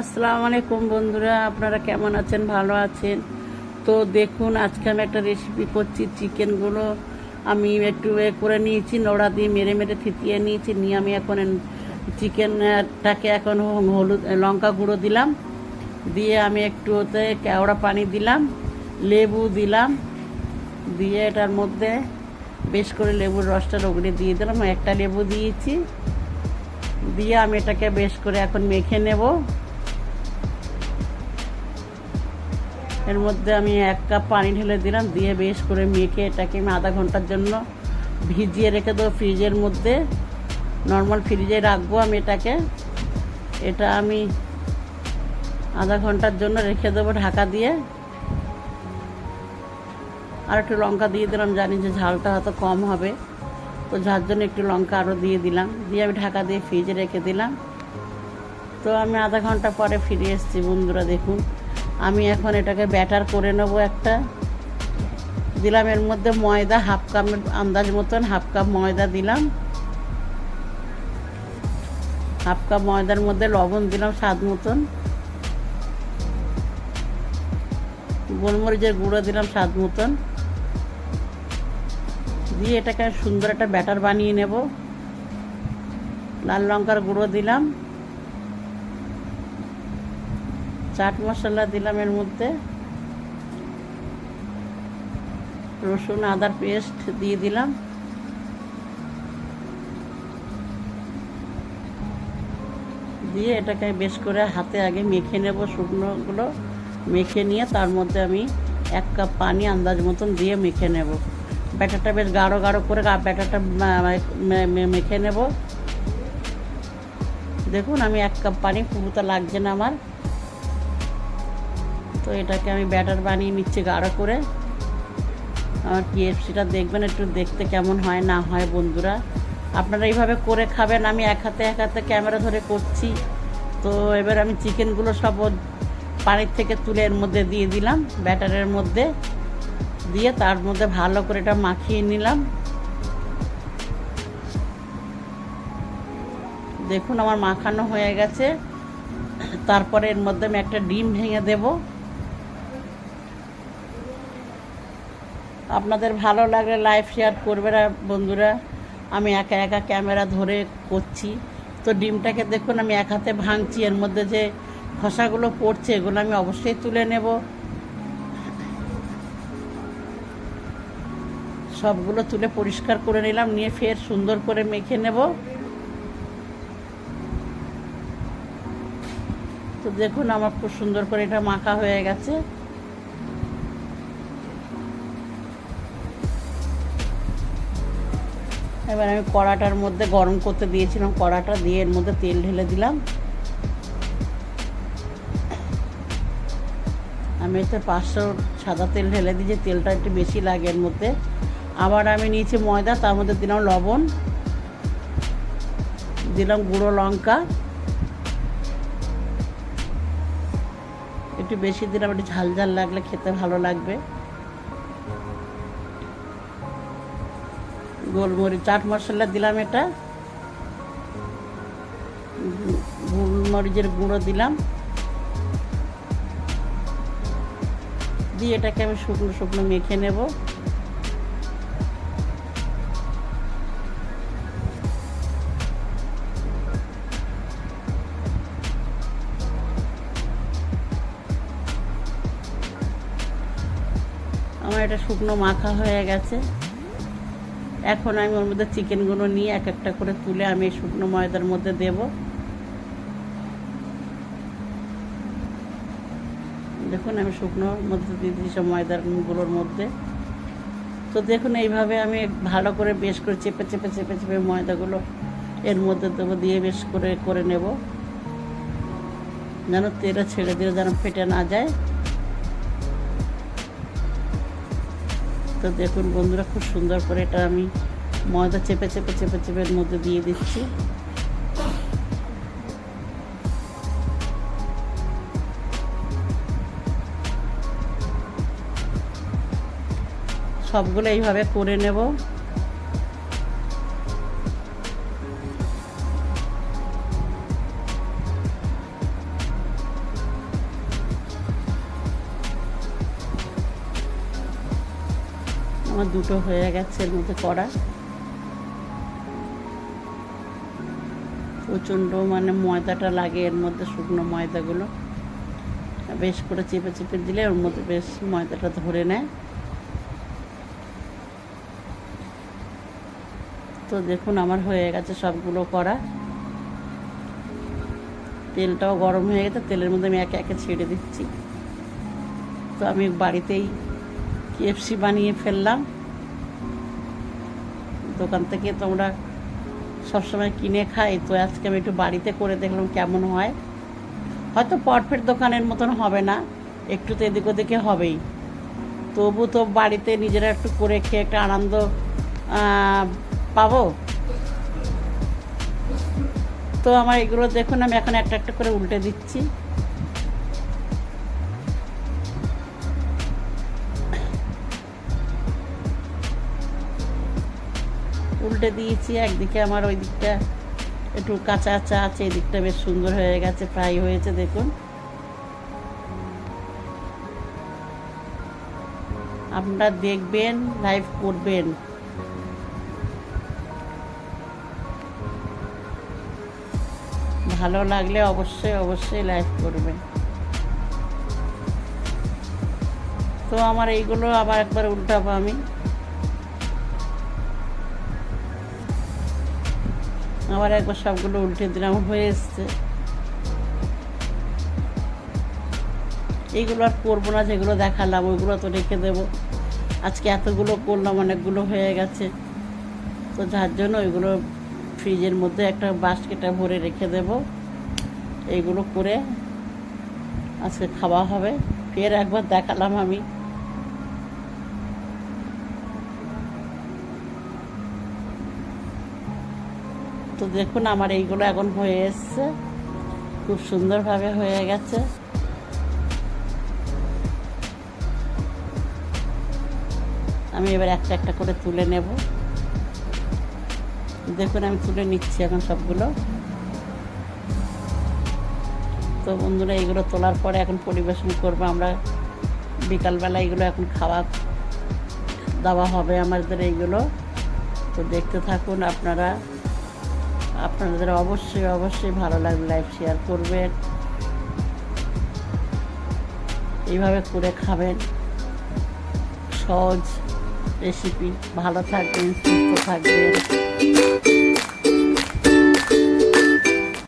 আসসালামু আলাইকুম বন্ধুরা, আপনারা কেমন আছেন? ভালো আছেন? তো দেখুন, আজকে আমি একটা রেসিপি করছি চিকেনগুলো আমি একটু এ করে নিয়েছি, নোড়া দিয়ে মেরে মেরে থিতিয়ে নিয়েছি, নিয়ে আমি এখন চিকেনটাকে এখন হলুদ, লঙ্কা গুঁড়ো দিলাম। দিয়ে আমি একটু ওতে কেওড়া পানি দিলাম, লেবু দিলাম। দিয়ে এটার মধ্যে বেশ করে লেবুর রসটা রগড়ে দিয়ে দিলাম। একটা লেবু দিয়েছি। দিয়ে আমি এটাকে বেশ করে এখন মেখে নেব। এর মধ্যে আমি এক কাপ পানি ঢেলে দিলাম, দিয়ে বেশ করে মেখে এটাকে আমি আধা ঘণ্টার জন্য ভিজিয়ে রেখে দেবো ফ্রিজের মধ্যে। নর্মাল ফ্রিজে রাখব আমি এটাকে। এটা আমি আধা ঘণ্টার জন্য রেখে দেবো ঢাকা দিয়ে। আর একটু লঙ্কা দিয়ে দিলাম, জানি যে ঝালটা হয়তো কম হবে। তো যার জন্য একটু লঙ্কা আরও দিয়ে দিলাম। দিয়ে আমি ঢাকা দিয়ে ফ্রিজে রেখে দিলাম। তো আমি আধা ঘণ্টা পরে ফিরে এসেছি, বন্ধুরা দেখুন। আমি এখন এটাকে ব্যাটার করে নেব একটা। দিলাম এর মধ্যে ময়দা, হাফ কাপের আন্দাজ মতন হাফ কাপ ময়দা দিলাম। হাফ কাপ ময়দার মধ্যে লবণ দিলাম স্বাদ মতন। গোলমরিচের গুঁড়ো দিলাম স্বাদ মতন। দিয়ে এটাকে সুন্দর একটা ব্যাটার বানিয়ে নেব। লাল লঙ্কার গুঁড়ো দিলাম। চাট মশলা দিলাম এর মধ্যে। রসুন আদার পেস্ট দিয়ে দিলাম। দিয়ে এটাকে বেশ করে হাতে আগে মেখে নেব শুকনোগুলো। মেখে নিয়ে তার মধ্যে আমি এক কাপ পানি আন্দাজ মতন দিয়ে মেখে নেব। ব্যাটারটা বেশ গাঢ় গাঢ় করে ব্যাটারটা মেখে নেব। দেখুন, আমি এক কাপ পানি পুরোটা লাগছে না আমার। তো এটাকে আমি ব্যাটার বানিয়ে নিচ্ছি গাঢ় করে। আমার কেএফসিটা দেখবেন, একটু দেখতে কেমন হয়, না হয় বন্ধুরা। আপনারা এইভাবে করে খাবেন, আমি এক হাতে এক হাতে ক্যামেরা ধরে করছি। তো এবার আমি চিকেনগুলো সব পানির থেকে তুলে এর মধ্যে দিয়ে দিলাম, ব্যাটারের মধ্যে। দিয়ে তার মধ্যে ভালো করে এটা মাখিয়ে নিলাম। দেখুন, আমার মাখানো হয়ে গেছে। তারপরে এর মধ্যে আমি একটা ডিম ভেঙে দেব। আপনাদের ভালো লাগলে লাইভ শেয়ার করবে না বন্ধুরা। আমি একা একা ক্যামেরা ধরে করছি। তো ডিমটাকে দেখুন, আমি এক হাতে ভাঙছি, এর মধ্যে যে খসাগুলো পড়ছে, এগুলো আমি অবশ্যই তুলে নেব। সবগুলো তুলে পরিষ্কার করে নিলাম, নিয়ে ফের সুন্দর করে মেখে নেব। তো দেখুন, আমার খুব সুন্দর করে এটা মাখা হয়ে গেছে। এবার আমি কড়াটার মধ্যে গরম করতে দিয়েছিলাম, কড়াটা দিয়ে এর মধ্যে তেল ঢেলে দিলাম। আমি তো পাঁচশো সাদা তেল ঢেলে দিয়েছি তেলটা একটু বেশি লাগে এর মধ্যে। আবার আমি নিয়েছি ময়দা, তার মধ্যে দিলাম লবণ, দিলাম গুঁড়ো লঙ্কা। একটু বেশি দিলাম, একটু ঝাল ঝাল লাগলে খেতে ভালো লাগবে। গোলমরিচ, চাট মশলা দিলাম এটা। গোলমরিচের গুঁড়ো দিলাম। দিয়ে এটাকে আমি শুকনো শুকনো মেখে নেব। আমার এটা শুকনো মাখা হয়ে গেছে। এখন আমি ওর মধ্যে চিকেনগুলো নিয়ে এক একটা করে তুলে আমি শুকনো ময়দার মধ্যে দেব। দেখুন, আমি শুকনোর মধ্যে দিয়ে দিচ্ছি সব ময়দারগুলোর মধ্যে। তো দেখুন, এইভাবে আমি ভালো করে বেশ করে চেপে চেপে চেপে চেপে ময়দাগুলো এর মধ্যে দেবো, দিয়ে বেশ করে করে নেব। যেন তেলে ছেড়ে দিয়ে যেন ফেটে না যায়। তো দেখুন বন্ধুরা, খুব সুন্দর করে এটা আমি ময়দা চেপে চেপে চেপে চেপের মধ্যে দিয়ে দিচ্ছি। সবগুলো এইভাবে করে নেব। আমার দুটো হয়ে গেছে এর মধ্যে করা। প্রচণ্ড মানে ময়দাটা লাগে এর মধ্যে, শুকনো ময়দাগুলো। বেশ করে চেপে চেপে দিলে ওর মধ্যে বেশ ময়দাটা ধরে নেয়। তো দেখুন আমার হয়ে গেছে সবগুলো করা। তেলটাও গরম হয়ে গেছে, তেলের মধ্যে আমি একে একে ছেড়ে দিচ্ছি। তো আমি বাড়িতেই কেএফসি বানিয়ে ফেললাম। দোকান থেকে তোমরা সবসময় কিনে খাই। তো আজকে আমি একটু বাড়িতে করে দেখলাম কেমন হয়। হয়তো পারফেক্ট দোকানের মতন হবে না একটু তো এদিক ওদিকে হবেই। তবু তো বাড়িতে নিজেরা একটু করে খেয়ে একটা আনন্দ পাবো। তো আমার এগুলো দেখুন, আমি এখন একটা একটা করে উল্টে দিচ্ছি। উল্টে দিয়েছি, একদিকে আমার ওই দিকটা একটু কাঁচা কাঁচা আছে এই দিকটা বেশ সুন্দর হয়ে গেছে, ফ্রাই হয়েছে, দেখুন। আপনারা দেখবেন, লাইভ করবেন। ভালো লাগলে অবশ্যই অবশ্যই লাইভ করবেন। তো আমার এইগুলো আবার একবার উল্টাবো আমি। আবার একবার সবগুলো উল্টে দিলাম, হয়ে এসছে। এইগুলো আর করব না, যেগুলো দেখালাম, ওইগুলো তো রেখে দেবো। আজকে এতগুলো করলাম, অনেকগুলো হয়ে গেছে। তো যার জন্য ওইগুলো ফ্রিজের মধ্যে একটা বাস্কেটে ভরে রেখে দেব। এইগুলো করে আজকে খাওয়া হবে। ফের একবার দেখালাম আমি। তো দেখুন আমার এইগুলো এখন হয়ে এসছে। খুব সুন্দরভাবে হয়ে গেছে। আমি এবার একটা একটা করে তুলে নেব। দেখুন, আমি তুলে নিচ্ছি এখন সবগুলো। তো বন্ধুরা, এইগুলো তোলার পরে এখন পরিবেশন করব আমরা। বিকালবেলা এগুলো এখন খাওয়া দাওয়া হবে আমাদের এইগুলো। তো দেখতে থাকুন আপনারা। আপনাদের অবশ্যই অবশ্যই ভালো লাগবে লাইভ শেয়ার করবেন। এইভাবে করে খাবেন। সহজ রেসিপি ভালো থাকবেন, সুস্থ থাকবেন।